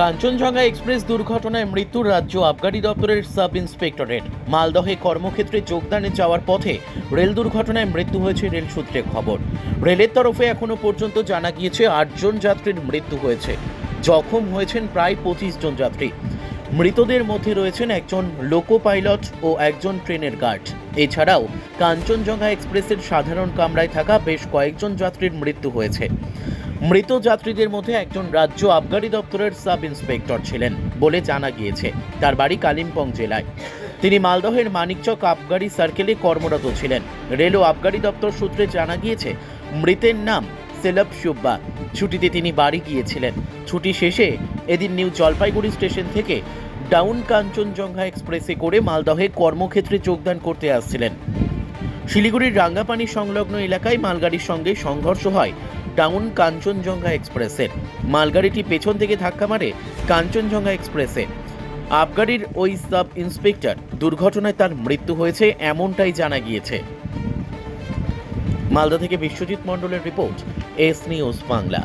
Kanchenjunga express দুর্ঘটনায় মৃত্যুর রাজ্য আবগারি দপ্তরের সাব ইন্সপেক্টরের মালদহে কর্মক্ষেত্রে যোগদানে যাওয়ার পথে রেল দুর্ঘটনায় মৃত্যু হয়েছে রেল সূত্রে খবর। রেলের তরফে এখনও পর্যন্ত জানা গিয়েছে আটজন যাত্রীর মৃত্যু হয়েছে। জখম হয়েছেন প্রায় পঁচিশ জন যাত্রী। মৃতদের মধ্যে রয়েছেন একজন লোকো পাইলট ও একজন ট্রেনের গার্ড। এছাড়াও কাঞ্চনজঙ্ঘা এক্সপ্রেসের সাধারণ কামরায় থাকা বেশ কয়েকজন যাত্রীর মৃত্যু হয়েছে। মৃত যাত্রীদের মধ্যে একজন রাজ্য আবগারি দপ্তরের সাব ইন্সপেক্টর ছিলেন বলে জানা গিয়েছে। তার বাড়ি কালিম্পং জেলায়। তিনি মালদহের মানিকচক আবগারি সার্কেলে কর্মরত ছিলেন। রেল ও আবগারি দপ্তর সূত্রে জানা গিয়েছে, মৃতের নাম সেলব সুব্বা। ছুটিতে তিনি বাড়ি গিয়েছিলেন। ছুটি শেষে এদিন নিউ জলপাইগুড়ি স্টেশন থেকে ডাউন কাঞ্চনজঙ্ঘা এক্সপ্রেসে করে মালদহে কর্মক্ষেত্রে যোগদান করতে আসছিলেন। শিলিগুড়ির রাঙ্গাপানি সংলগ্ন এলাকায় মালগাড়ির সঙ্গে সংঘর্ষ হয় ডাউন কাঞ্চনজঙ্ঘা এক্সপ্রেসের মালগাড়িটি পেছন থেকে ধাক্কা মারে কাঞ্চনজঙ্ঘা এক্সপ্রেসে। আবগারির ওই সাব ইন্সপেক্টর দুর্ঘটনায় তার মৃত্যু হয়েছে এমনটাই জানা গিয়েছে। মালদা থেকে বিশ্বজিৎ মণ্ডলের রিপোর্ট, এস নিউজ বাংলা।